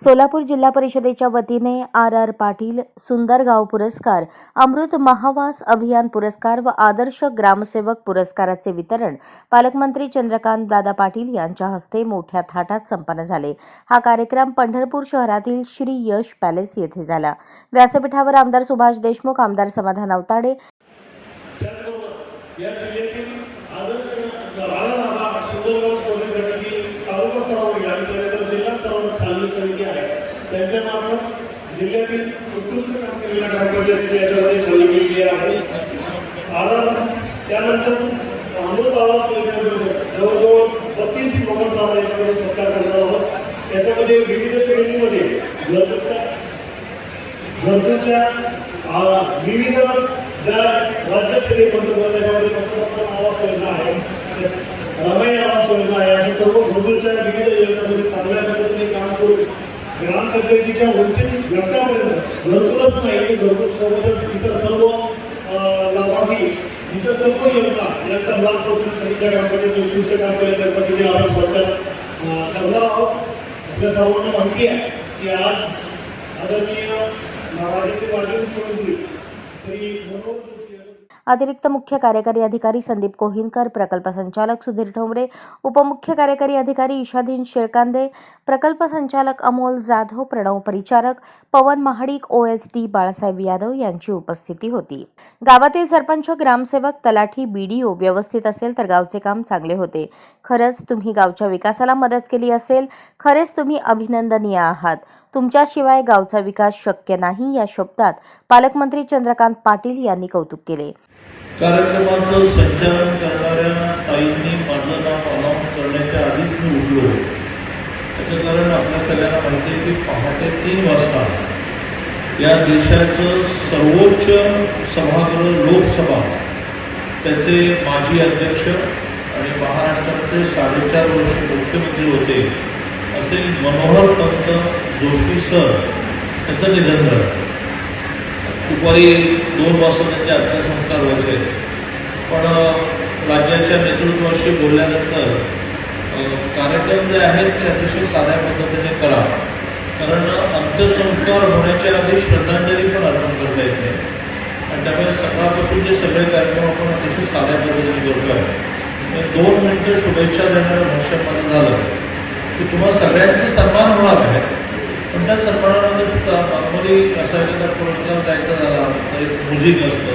सोलापूर जिल्हा परिषदेच्या वतीने आर आर पाटील सुंदरगाव पुरस्कार अमृत महावास अभियान पुरस्कार व आदर्श ग्रामसेवक पुरस्काराचे वितरण पालकमंत्री चंद्रकांत दादा पाटील यांच्या हस्ते मोठ्या थाटात संपन्न झाले. हा कार्यक्रम पंढरपूर शहरातील श्री यश पॅलेस येथे झाला. व्यासपीठावर आमदार सुभाष देशमुख आमदार समाधान अवताडे त्यांच्या मार्फत जिल्ह्यातील उत्कृष्ट काम केलेल्या ग्रामपंचायतीची याच्यामध्ये छाननी केलेली आहे. कारण त्यानंतर अमृत आवाज योजनेबरोबर जवळजवळ बत्तीस लोकांचा याच्यामध्ये सत्कार करणार आहोत. त्याच्यामध्ये विविध श्रेणीमध्ये घरगुत्या विविध ज्या राज्यस्तरीय पंतप्रधान त्याच्यामध्ये पंतप्रधान आवास योजना आहे रमई आवास योजना आहे अशा सर्व घरगुतीच्या विविध योजनांमध्ये चांगल्या पद्धतीने काम करून ग्रामपंचायतीच्या वंचित घटकापर्यंत घरकुलच नाही घरकुल सोबतच इतर सर्व लाभार्थी इतर सर्व योजना यांचा लाभ पोहोचण्यासाठी त्या ग्रामपंचायत उत्कृष्ट काम केलं त्यासाठी मी आभार सरकार करणार आहोत. आपल्या सर्वांना माहिती आहे की आज आदरणीय राज्याचे माजी मुख्यमंत्री श्री मनोहर अतिरिक्त मुख्य कार्यकारी अधिकारी संदीप कोहिनकर प्रकल्प संचालक सुधीर ठोंबरे उपमुख्य कार्यकारी अधिकारी ईशाधीन शेळकांदे प्रकल्प संचालक Amol Jadhav Pranav Paricharak Pavan Mahadik O S D Balasaheb Yadav यांची उपस्थिती होती. गावातील सरपंच ग्रामसेवक तलाठी बीडीओ व्यवस्थित असेल तर गावचे काम चांगले होते. खरंच तुम्ही गावच्या विकासाला मदत केली असेल. खरेच तुम्ही अभिनंदनीय आहात. तुमच्याशिवाय गावचा विकास शक्य नाही या शब्दात पालकमंत्री चंद्रकांत पाटील यांनी कौतुक केले. कार्यक्रमाचं संचालन करणाऱ्या ताईंनी माझं नाव अनाऊन्स करण्याच्या आधीच मी उठलो त्याचं कारण आपल्या सगळ्यांना माहिती आहे की पहाटे तीन वाजता या देशाचं सर्वोच्च सभागृह लोकसभा त्याचे माजी अध्यक्ष आणि महाराष्ट्राचे साडेचार वर्ष मुख्यमंत्री होते असे मनोहर पंत जोशी सर त्याचं निधन झालं. दुपारी दोन वाजता त्यांचे अंत्यसंस्कार व्हायचे. पण राज्याच्या नेतृत्वाशी बोलल्यानंतर कार्यक्रम जे आहेत ते अतिशय साध्या पद्धतीने करा. कारण अंत्यसंस्कार होण्याच्या आधी श्रद्धांजली पण अर्पण करता येत नाही. आणि त्यामुळे सकाळपासून जे सगळे कार्यक्रम आपण अतिशय साध्या पद्धतीने करतो आहे म्हणजे दोन मिनटं शुभेच्छा देणारं भाषण माझं झालं. की तुम्हा सगळ्यांचे सन्मान होणार आहे. पण त्या सन्मानामध्ये सुद्धा नॉर्मली असा एखादा पुरस्कार द्यायचा झाला तर एक म्युझिक असतं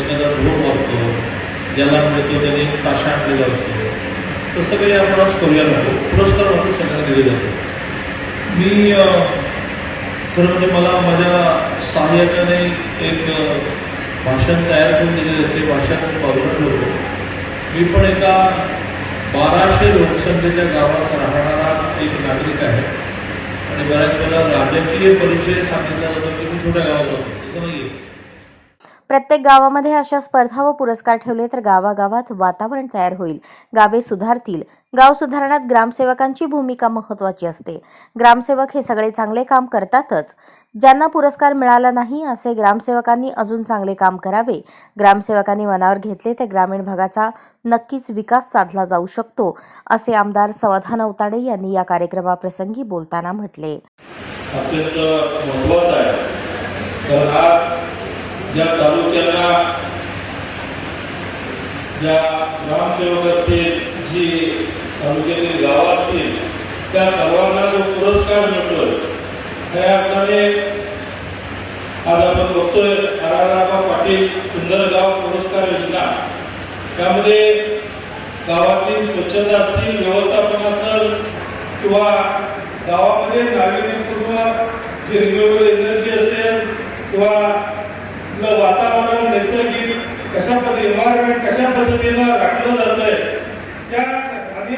एखादा ढोल असतो ज्याला मिळतो त्यांनी ताशा आणलेला असतो. तसं काही आपण आज नको. पुरस्कार मात्र सगळ्यांना दिले जातो मी खरं म्हणजे मला माझ्या सहाय्यकाने एक भाषण तयार करून दिले जाते भाषण मी बाजूला ठेवतो. मी पण एका बाराशे लोकसंख्येच्या गावात राहणारा एक नागरिक आहे. आणि बऱ्याच वेळा राजकीय परिचय सांगितला जातो की मी छोट्या गावात राहतो. तसं नाही प्रत्येक गावामध्ये अशा स्पर्धा व पुरस्कार ठेवले तर गावागावात वातावरण तयार होईल. गावे सुधारतील. गाव सुधारण्यात ग्रामसेवकांची भूमिका महत्वाची असते. ग्रामसेवक हे सगळे चांगले काम करतातच. ज्यांना पुरस्कार मिळाला नाही असे ग्रामसेवकांनी अजून चांगले काम करावे. ग्रामसेवकांनी मनावर घेतले तर ग्रामीण भागाचा नक्कीच विकास साधला जाऊ शकतो असे आमदार समाधान अवताडे यांनी या कार्यक्रमाप्रसंगी बोलताना म्हटले अत्यंत महत्त्वाचा आहे तर आज ज्या तालुक्याला ज्या ग्रामसेवक असतील जी तालुक्यातील गावं असतील त्या सर्वांना जो पुरस्कार मिळतोय त्या अर्थाने आज आपण बघतोय आराराबा पाटील सुंदर गाव पुरस्कार योजना. त्यामध्ये गावातील स्वच्छता असतील व्यवस्थापन असेल किंवा गावामध्ये नाविन्यपूर्ण जी रिन्युएबल एनर्जी असेल किंवा तिथलं वातावरण नैसर्गिक कशा पद्धती एन्व्हायरमेंट कशा पद्धतीनं राखलं जातंय त्या स- आणि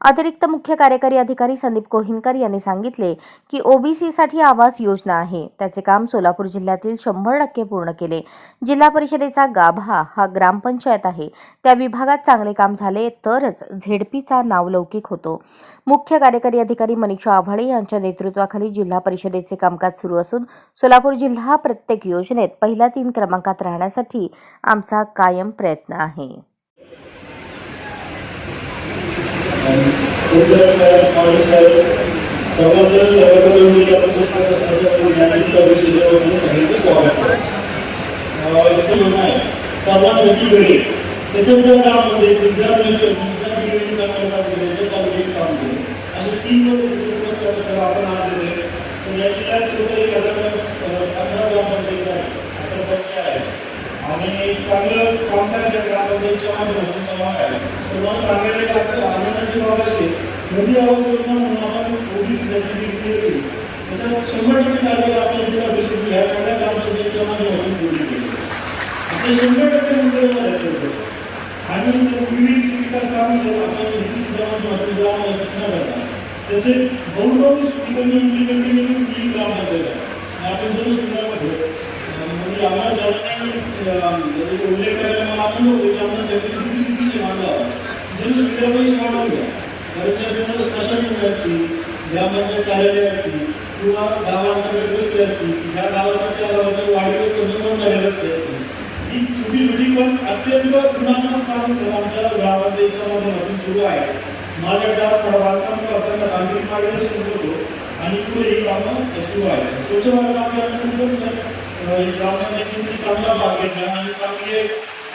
अतिरिक्त मुख्य कार्यकारी अधिकारी संदीप कोहिनकर यांनी सांगितले की ओबीसीसाठी आवास योजना आहे. त्याचे काम सोलापूर जिल्ह्यातील शंभर टक्के पूर्ण केले. जिल्हा परिषदेचा गाभा हा ग्रामपंचायत आहे. त्या विभागात चांगले काम झाले तरच झेडपीचा नावलौकिक होतो. मुख्य कार्यकारी अधिकारी मनीषा आव्हाडे यांच्या नेतृत्वाखाली जिल्हा परिषदेचे कामकाज सुरू असून सोलापूर जिल्हा प्रत्येक योजनेत पहिल्या तीन क्रमांकात राहण्यासाठी आमचा कायम प्रयत्न आहे. साहेब, सर्वप्रथम जिल्हा परिषद प्रशासनाच्या वतीने आणि सगळ्यांचं स्वागत म्हणणं आहे सर्वांसाठी घरे चांगलं काम केलं काम केलं असे तीन पुरस्कार आपण आज दिले तर या जिल्ह्यात टोटल एक हजार पंधरा ग्रामपंचायत आहे आणि चांगलं कामकाज आवाज शंभर टक्के तालुका आपल्या जिल्हा परिषद सगळ्या ग्रामपंचायतच्या माध्यमातून जोडली गेली आता शंभर टक्के मुंबईला जायचं आणि विविध विकास काम आपण ग्राम करता त्याचे बहुतांश ठिकाणी इम्प्लिमेंटिंग ही ग्रामपंचायत आहे आपण दोन सुद्धा म्हणजे आम्हाला सर्वांनी उल्लेख करायला मला आपण होतो की आम्हाला जगतिक किती मानला जर सुविधा पैसे स्मशान घ्या असतील ग्रामपंचायत कार्यालय असतील किंवा गावांतर्गत रस्ते असतील ह्या गावाचा त्या गावाच्या वाढीवर कमी झालेले असते ही छोटी छोटी पण अत्यंत गुणात्मक काम आमच्या गावाच्या माध्यमातून सुरू आहे. माझ्या डास बांधकाम करताना तांत्रिक मार्गदर्शन करतो आणि पुढे ही कामं सुरू आहे स्वच्छ भारत अभियान ग्रामांनी चांगला भाग घेतला आणि चांगली